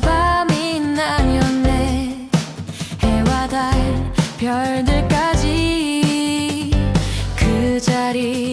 밤이 나였네. 해와 달 별들까지 그 자리.